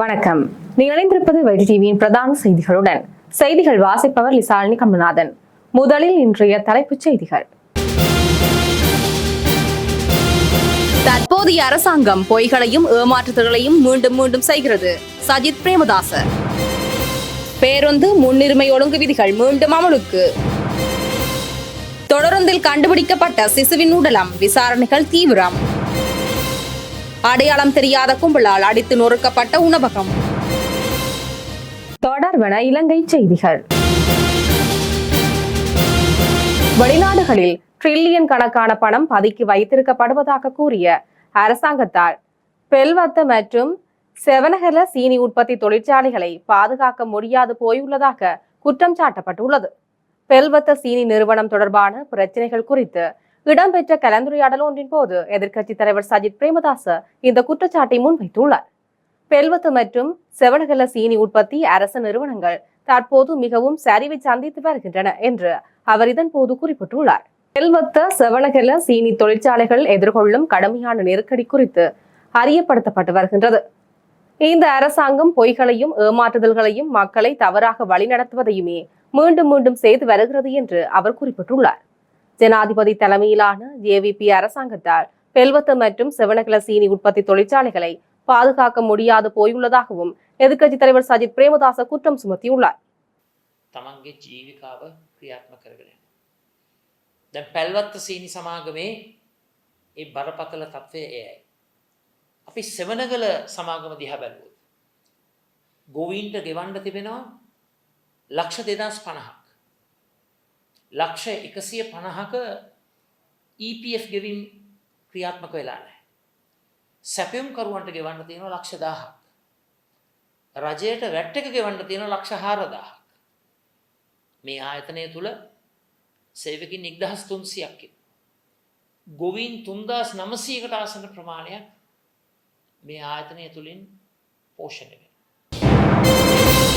வணக்கம். நீங்கள் இணைந்திருப்பது வைடி டிவியின் பிரதான செய்திகளுடன். செய்திகள் வாசிப்பவர் லிசாலினி கமல்நாதன். முதலில் இன்றைய தலைப்புச் செய்திகள். தற்போதைய அரசாங்கம் பொய்களையும் ஏமாற்றுதல்களையும் மீண்டும் மீண்டும் செய்கிறது. சஜித் பிரேமதாச. பேருந்து முன்னுரிமை ஒழுங்கு விதிகள் மீண்டும் அமலுக்கு. தொடருந்தில் கண்டுபிடிக்கப்பட்ட சிசுவின் உடலம் விசாரணைகள் தீவிரம். அடையாளம் தெரியாத கும்பலால் அடித்து நொறுக்கப்பட்ட உணவகம். தொடர்வன இலங்கை செய்திகள். வெளிநாடுகளில் ட்ரில்லியன் கணக்கான பணம் பதுக்கி வைத்திருக்கப்படுவதாக கூறிய அரசாங்கத்தால் பெல்வத்த மற்றும் செவனகல சீனி உற்பத்தி தொழிற்சாலைகளை பாதுகாக்க முடியாது போயுள்ளதாக குற்றம் சாட்டப்பட்டுள்ளது. பெல்வத்த சீனி நிறுவனம் தொடர்பான பிரச்சனைகள் குறித்து இடம்பெற்ற கலந்துரையாடல் ஒன்றின் போது எதிர்க்கட்சித் தலைவர் சஜித் பிரேமதாச இந்த குற்றச்சாட்டை முன்வைத்துள்ளார். பெல்வத்து மற்றும் செவனகல சீனி உற்பத்தி அரசு நிறுவனங்கள் தற்போது மிகவும் சரிவை சந்தித்து வருகின்றன என்று அவர் இதன் போது குறிப்பிட்டுள்ளார். பெல்வத்த செவனகல சீனி தொழிற்சாலைகள் எதிர்கொள்ளும் கடுமையான நெருக்கடி குறித்து அறியப்படுத்தப்பட்டு வருகின்றது. இந்த அரசாங்கம் பொய்களையும் ஏமாற்றுதல்களையும் மக்களை தவறாக வழிநடத்துவதையுமே மீண்டும் மீண்டும் செய்து வருகிறது என்று அவர் குறிப்பிட்டுள்ளார். ஜனாதிபதி தலைமையிலான ஜேவிபி அரசாங்கத்தால் பெல்வத்து மற்றும் செவனகல சீனி உற்பத்தி தொழிற்சாலைகளை பாதுகாக்க முடியாது போயுள்ளதாகவும் எதிர்க்கட்சித் தலைவர் சஜித் பிரேமதாச குற்றம் சுமத்தியுள்ளார் තමන්ගේ ජීවිකාව ක්‍රියාත්ම කරගෙන. දැන් පැල්වත්ත සීනි සමාගමේ ඒ බරපතල තත්ත්වය එයයි. අපි සෙවනගල සමාගම දිහ බැලුවොත්. ගොවීන්ට ගෙවන්ඩ තිබෙනවා ලක්ෂ දෙදස් පණහක්. ලක්ෂ එකසිය පණහක EPF ගෙවින් ක්‍රියාත්මක වෙලා නෑ. සැපයුම් කරුවන්ට ගෙවන්න තියෙනවා ලක්ෂ දාහක්. රජයට වැට්ට එක ගෙවන්න තියෙන ලක්ෂ හාරදාහක්. මේ ආයතනය තුළ සේවකින් නික්දහස් තුන්සියක්කින්. ගොවින් තුන්දස් නමසීකට ආසන ප්‍රමාණයක් මේ ආයතනය තුළින් පෝෂණය වෙන.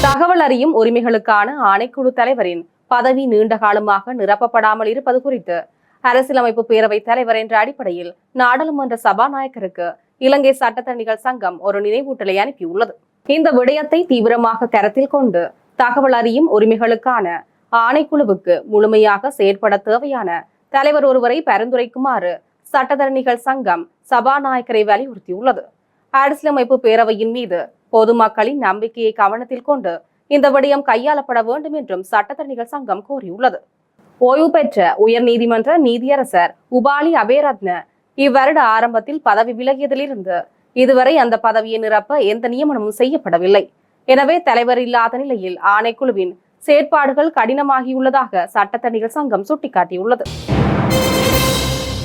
தகவல் அறியும் உரிமைகளுக்கான ஆணைக்குழு தலைவரின் பதவி நீண்ட காலமாக நிரப்பப்படாமல் இருப்பது குறித்து அரசியலமைப்பு பேரவைத் தலைவர் என்ற அடிப்படையில் நாடாளுமன்ற சபாநாயகருக்கு இலங்கை சட்டத்தரணிகள் சங்கம் ஒரு நினைவூட்டலை அனுப்பியுள்ளது. இந்த விடயத்தை தீவிரமாக கருத்தில் கொண்டு தகவல் அறியும் உரிமைகளுக்கான ஆணைக்குழுவுக்கு முழுமையாக செயற்பட தேவையான தலைவர் ஒருவரை பரிந்துரைக்குமாறு சட்டத்தரணிகள் சங்கம் சபாநாயகரை வலியுறுத்தியுள்ளது. அரசியலமைப்பு பேரவையின் மீது பொதுமக்களின் நம்பிக்கையை கவனத்தில் கொண்டு இந்த விடயம் கையாளப்பட வேண்டும் என்றும் சட்டத்தரணிகள் சங்கம் கோரியுள்ளது. ஓய்வு பெற்ற உயர் நீதிமன்ற நீதியரசர் உபாலி அபேரத்ன இவ்வருட ஆரம்பத்தில் பதவி விலகியதிலிருந்து இதுவரை அந்த பதவியை நிரப்ப எந்த நியமனமும் செய்யப்படவில்லை. எனவே தலைவர் இல்லாத நிலையில் ஆணைக்குழுவின் செயற்பாடுகள் கடினமாகியுள்ளதாக சட்டத்தணிகள் சங்கம் சுட்டிக்காட்டியுள்ளது.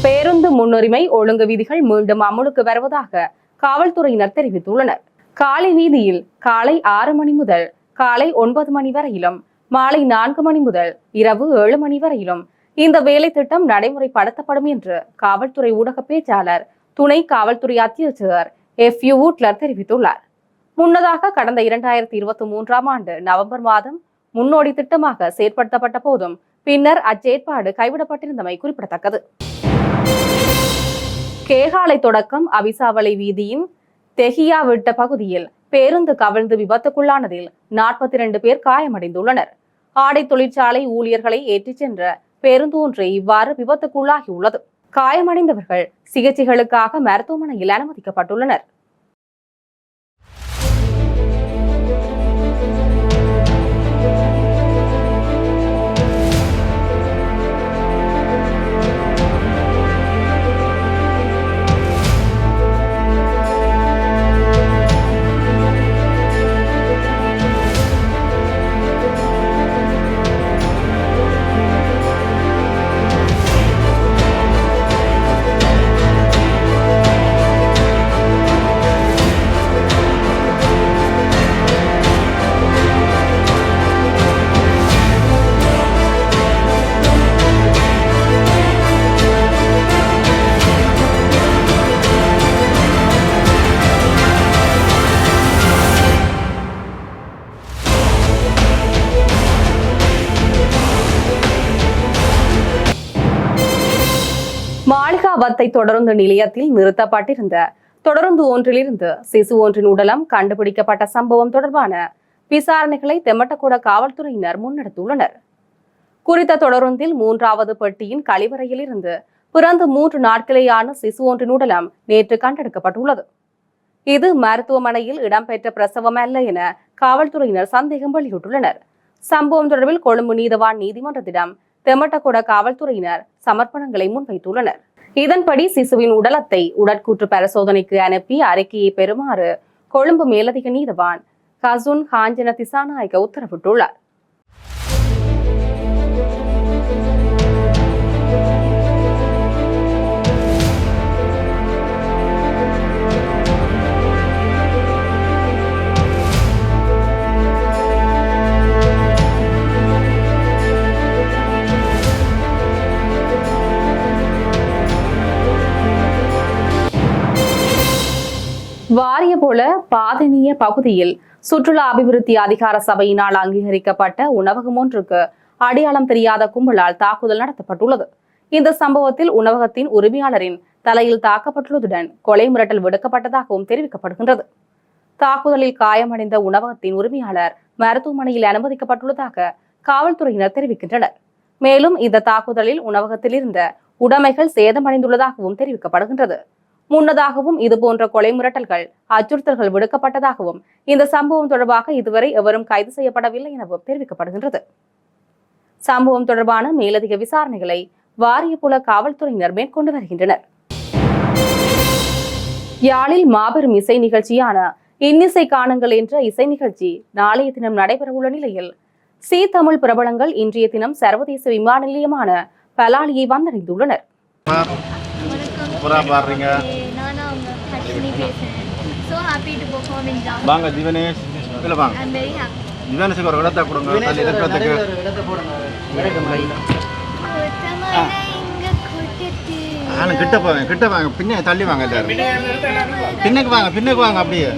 பேருந்து முன்னுரிமை ஒழுங்கு விதிகள் மீண்டும் அமலுக்கு வருவதாக காவல்துறையினர் தெரிவித்துள்ளனர். காலை வீதியில் காலை ஆறு மணி முதல் காலை ஒன்பது மணி வரையிலும் மாலை நான்கு மணி முதல் இரவு ஏழு மணி வரையிலும். இந்த வேலை திட்டம் நடைமுறைப்படுத்தப்படும் என்று காவல்துறை ஊடக பேச்சாளர் துணை காவல்துறை அத்தியட்சகர் எஃப் யூ வூட்லர் தெரிவித்துள்ளார். முன்னதாக கடந்த இரண்டாயிரத்தி இருபத்தி மூன்றாம் ஆண்டு நவம்பர் மாதம் முன்னோடி திட்டமாக செயற்படுத்தப்பட்ட போதும் பின்னர் அச்செயற்பாடு கைவிடப்பட்டிருந்தமை குறிப்பிடத்தக்கது. கேகாலை தொடக்கம் அவிசாவளை வீதியின் தெஹியா விட்ட பகுதியில் பேருந்து கவிழ்ந்து விபத்துக்குள்ளானதில் நாற்பத்தி இரண்டு பேர் காயமடைந்துள்ளனர். ஆடை தொழிற்சாலை ஊழியர்களை ஏற்றிச் சென்ற பேருந்து ஒன்று இவ்வாறு விபத்துக்குள்ளாகியுள்ளது. காயமடைந்தவர்கள் சிகிச்சைகளுக்காக மருத்துவமனையில் அனுமதிக்கப்பட்டுள்ளனர். மாளிகாவத்தை தொடர்ந்து நிலையத்தில் நிறுத்தப்பட்டிருந்த. தொடர்ந்து ஒன்றிலிருந்து சிசு ஒன்றின் உடலம் கண்டுபிடிக்கப்பட்ட சம்பவம் தொடர்பான விசாரணைகளை தெம்மட்டக்கூட காவல்துறையினர் முன்னெடுத்துள்ளனர். குறித்த தொடருந்தில் மூன்றாவது பெட்டியின் கழிவறையில் இருந்து பிறந்து மூன்று நாட்களேயான சிசு ஒன்றின் உடலம் நேற்று கண்டெடுக்கப்பட்டுள்ளது. இது மருத்துவமனையில் இடம்பெற்ற பிரசவம் அல்ல என காவல்துறையினர் சந்தேகம் வெளியிட்டுள்ளனர். சம்பவம் தொடர்பில் கொழும்பு நீதவான் நீதிமன்றத்திடம் தெம்மட்டக்கூட காவல்துறையினர் சமர்ப்பணங்களை முன்வைத்துள்ளனர். இதன்படி சிசுவின் உடலத்தை உடற்கூற்று பரிசோதனைக்கு அனுப்பி அறிக்கையை பெறுமாறு கொழும்பு மேலதிக நீதவான் கசுன் காஞ்சன திசாநாயக உத்தரவிட்டுள்ளார். வாரிய பாதனிய பகுதியில் சுற்றுலா அபிவிருத்தி அதிகார சபையினால் அங்கீகரிக்கப்பட்ட உணவகம் ஒன்றுக்கு அடையாளம் தெரியாத கும்பலால் தாக்குதல் நடத்தப்பட்டுள்ளது. இந்த சம்பவத்தில் உணவகத்தின் உரிமையாளரின் தலையில் தாக்கப்பட்டுள்ளதுடன் கொலை மிரட்டல் விடுக்கப்பட்டதாகவும் தெரிவிக்கப்படுகின்றது. தாக்குதலில் காயமடைந்த உணவகத்தின் உரிமையாளர் மருத்துவமனையில் அனுமதிக்கப்பட்டுள்ளதாக காவல்துறையினர் தெரிவிக்கின்றனர். மேலும் இந்த தாக்குதலில் உணவகத்தில் இருந்த உடைமைகள் சேதமடைந்துள்ளதாகவும் தெரிவிக்கப்படுகின்றது. முன்னதாகவும் இதுபோன்ற கொலை மிரட்டல்கள் அச்சுறுத்தல்கள் விடுக்கப்பட்டதாகவும் இந்த சம்பவம் தொடர்பாக இதுவரை எவரும் கைது செய்யப்படவில்லை எனவும் தெரிவிக்கப்படுகின்றது. சம்பவம் தொடர்பான மேலதிக விசாரணைகளை வாரியப்புல காவல்துறையினர் மேற்கொண்டு வருகின்றனர். யாழில் மாபெரும் இசை நிகழ்ச்சியான இன்னிசை காணுங்கள் என்ற இசை நிகழ்ச்சி நாளைய தினம் நடைபெறவுள்ள நிலையில் சி தமிழ் பிரபலங்கள் இன்றைய தினம் சர்வதேச விமான நிலையமான பலாலியை வந்தடைந்துள்ளனர். சூப்பரா பாடுறீங்க. வாங்க திவனேஷ் இல்லை வாங்க. திவனேஷுக்கு ஒரு இடத்த கொடுங்க தள்ளி இருக்கிறதுக்கு. இங்க கூட்டிட்டு. ஆனா கிட்ட போங்க கிட்ட வாங்க. பின்ன தள்ளி வாங்க எல்லாரும். பின்னுக்கு வாங்க பின்னுக்கு வாங்க அப்படியே.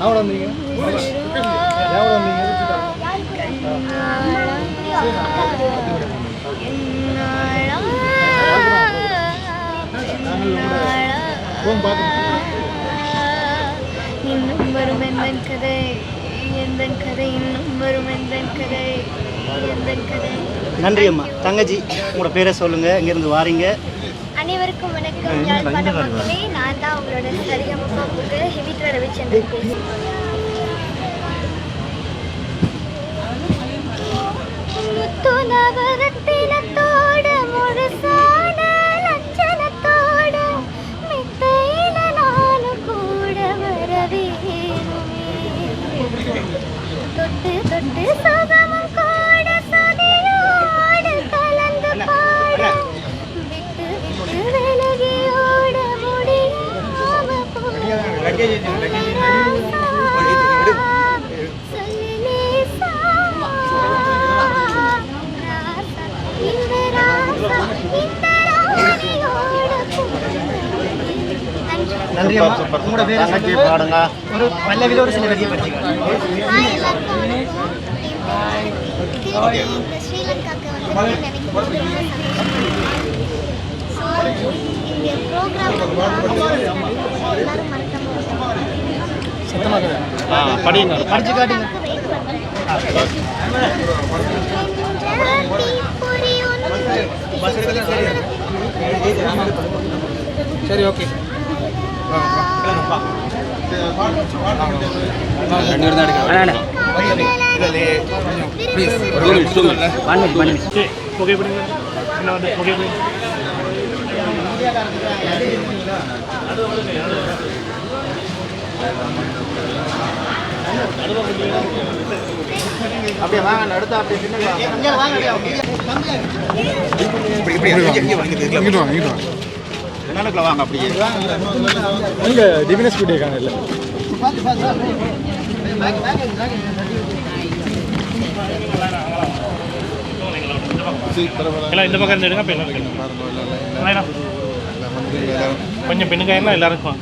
மாரோதம் இன்னும் வரும் எந்தன் கதை எந்தன் கதை இன்னும் வரும் எந்தன் கதை எந்தன் கதை நன்றி அம்மா தங்கச்சி உங்களோட பேரை சொல்லுங்க. இங்கேருந்து வாரீங்க. அனைவருக்கும் வணக்கம். யாழ்ப்பாண மக்களே நான் தான் உங்களோட சரிகமப்பாவுக்கு ஹெவிட்ர ரவிச்சந்திரன் பேசுகிறேன் தொட்டு தொட்டு நன்றி சூப்பர் உங்களோட பேரை தங்கச்சி பாடுங்க. ஒரு பல்லவியோட சில வரியை படிச்சுக்கலாம். படிங்க படிச்சு காட்டுங்க. சரி ஓகே. அப்படியே வாங்க. அடுத்து அப்படியே பின்னுக்கு வாங்க பின்னுக்குள்ள வாங்க அப்படியே. அங்கே டிவினஸ் காணல. எல்லாம் இந்த பக்கம் இருந்து எடுங்க அப்போ எல்லாம் கொஞ்சம் எல்லாருக்கும்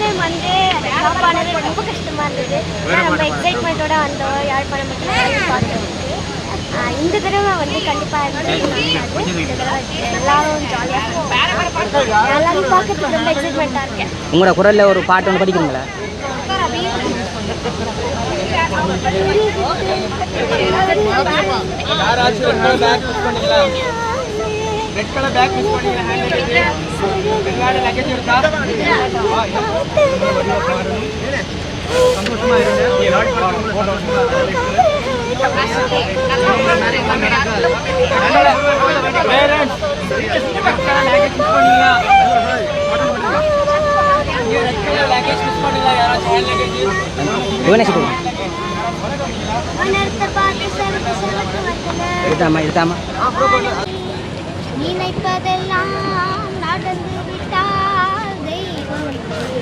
டைம் வந்து ட்ராப் ஆனது ரொம்ப கஷ்டமாக இருந்தது. நம்ம எக்ஸைட்மெண்ட்டோட வந்தோம். யாழ்ப்பாணம் இந்த தடவை வந்து கண்டிப்பாக எல்லாரும் ஜாலியாக எல்லாரும் பார்க்கறதுக்கு ரொம்ப எக்ஸைட்மெண்ட்டாக இருக்கேன். உங்களோட குரலில் ஒரு பாட்டு ஒன்று படிக்கிறீங்களா? செலுத்து வந்தனர் எடுத்தாமா எடுத்தாமா நினைப்பதெல்லாம் நடந்து விட்டால் தெய்வம்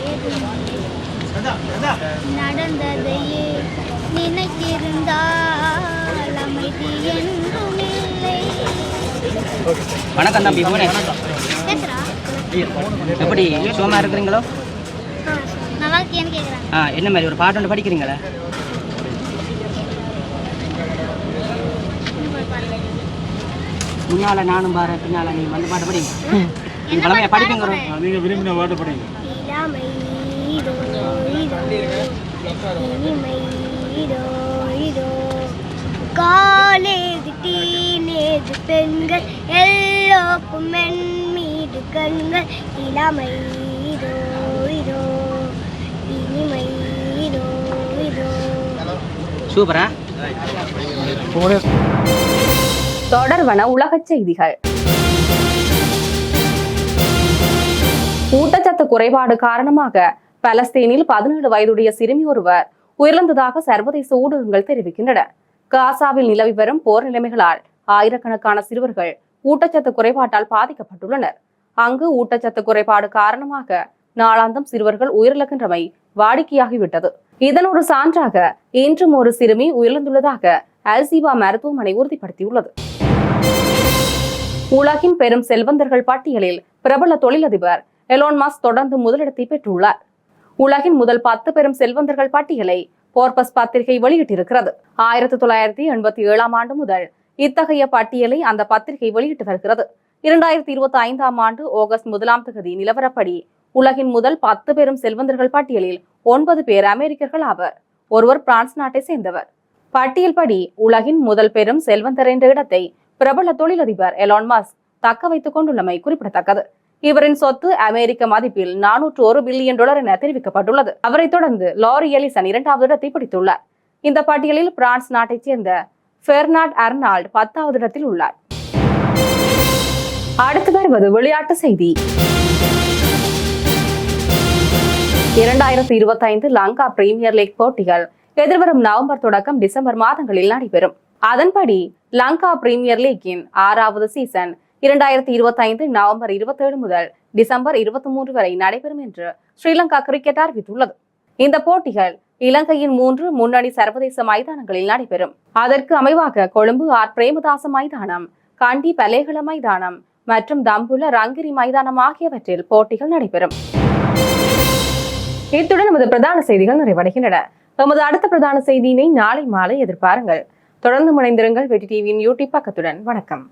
ஏதுமில்லை. நடந்ததையே நினைத்திருந்தால் அமைதி என்றும் இல்லை வணக்கம் தம்பி கேக்குறா? எப்படி சுகமாக இருக்கிறீங்களோ? ஆ, நல்லா இருக்கேன்னு கேட்குறாங்க ஆ என்ன மாதிரி ஒரு பாட்டு ஒன்று படிக்கிறீங்களா? முன்னால நானும் பாரு பின்னால நீ வந்து பாட்டு படிங்க. நீங்க பழமையா படிப்பீங்க நீங்கள் விரும்பின பாட்டு படிங்க. இளமை இதோ இதோ இனிமை இதோ இதோ காலேஜ் டீனேஜ் பெண்கள் எல்லோருக்கும் என் மீது கண்கள். இளமை இதோ. இதோ இனிமை இதோ. இதோ சூப்பரா தொடர்வன உலகச் செய்திகள். ஊட்டச்சத்து குறைபாடு காரணமாக பலஸ்தீனில் பதினேழு வயதுடைய சிறுமி ஒருவர் உயிரிழந்ததாக சர்வதேச ஊடகங்கள் தெரிவிக்கின்றன. காசாவில் நிலவி வரும் போர் நிலைமைகளால் ஆயிரக்கணக்கான சிறுவர்கள் ஊட்டச்சத்து குறைபாட்டால் பாதிக்கப்பட்டுள்ளனர். அங்கு ஊட்டச்சத்து குறைபாடு காரணமாக நாளாந்தம் சிறுவர்கள் உயிரிழக்கின்றமை வாடிக்கையாகிவிட்டது. இதன் ஒரு சான்றாக இன்றும் ஒரு சிறுமி உயிரிழந்துள்ளதாக அல்சிவா மருத்துவமனை உறுதிப்படுத்தியுள்ளது. உலகின் பெரும் செல்வந்தர்கள் பட்டியலில் பிரபல தொழிலதிபர் எலோன் மாஸ் தொடர்ந்து முதலிடத்தை பெற்றுள்ளார். உலகின் முதல் பத்து பெரும் செல்வந்தர்கள் பட்டியலை போர்பஸ் பத்திரிகை வெளியிட்டிருக்கிறது. ஆயிரத்தி தொள்ளாயிரத்தி எண்பத்தி ஏழாம் ஆண்டு முதல் இத்தகைய பட்டியலை அந்த பத்திரிகை வெளியிட்டு வருகிறது. இரண்டாயிரத்தி இருபத்தி ஐந்தாம் ஆண்டு ஆகஸ்ட் முதலாம் தேதி நிலவரப்படி உலகின் முதல் பத்து பெரும் செல்வந்தர்கள் பட்டியலில் ஒன்பது பேர் அமெரிக்கர்கள் ஆவர். ஒருவர் பிரான்ஸ் நாட்டை சேர்ந்தவர். பட்டியல் படி உலகின் முதல் பெரும் செல்வந்தர் என்ற இடத்தை பிரபல தொழிலதிபர் எலான் மாஸ்க் தக்க வைத்துக் கொண்டுள்ளமை குறிப்பிடத்தக்கது. இவரின் சொத்து அமெரிக்க மதிப்பில் நானூற்று ஒரு பில்லியன் டாலர் என தெரிவிக்கப்பட்டுள்ளது. அவரைத் தொடர்ந்து லாரி எலிசன் இரண்டாவது இடத்தை பிடித்துள்ளார். இந்த பட்டியலில் பிரான்ஸ் நாட்டைச் சேர்ந்த பெர்னாட் அர்னால்ட் பத்தாவது இடத்தில் உள்ளார். அடுத்து வருவது விளையாட்டு செய்தி. இரண்டாயிரத்தி இருபத்தைந்து லங்கா பிரீமியர் லீக் போட்டிகள் எதிர்வரும் நவம்பர் தொடக்கம் டிசம்பர் மாதங்களில் நடைபெறும். அதன்படி லங்கா பிரீமியர் லீக்கின் ஆறாவது சீசன் இரண்டாயிரத்தி இருபத்தி ஐந்து நவம்பர் இருபத்தேழு முதல் டிசம்பர் இருபத்தி மூன்று வரை நடைபெறும் என்று ஸ்ரீலங்கா கிரிக்கெட் அறிவித்துள்ளது. இந்த போட்டிகள் இலங்கையின் மூன்று முன்னணி சர்வதேச மைதானங்களில் நடைபெறும். அதற்கு அமைவாக கொழும்பு ஆர் பிரேமதாச மைதானம் கண்டி பலேகல மைதானம் மற்றும் தம்புல ரங்கிரி மைதானம் ஆகியவற்றில் போட்டிகள் நடைபெறும். இத்துடன் நமது பிரதான செய்திகள் நிறைவடைகின்றன. நமது அடுத்த பிரதான செய்தியினை நாளை மாலை எதிர்பாருங்கள். தொடர்ந்து முனைந்திருங்கள் வெற்றி டிவியின் யூடியூப் பக்கத்துடன். வணக்கம்.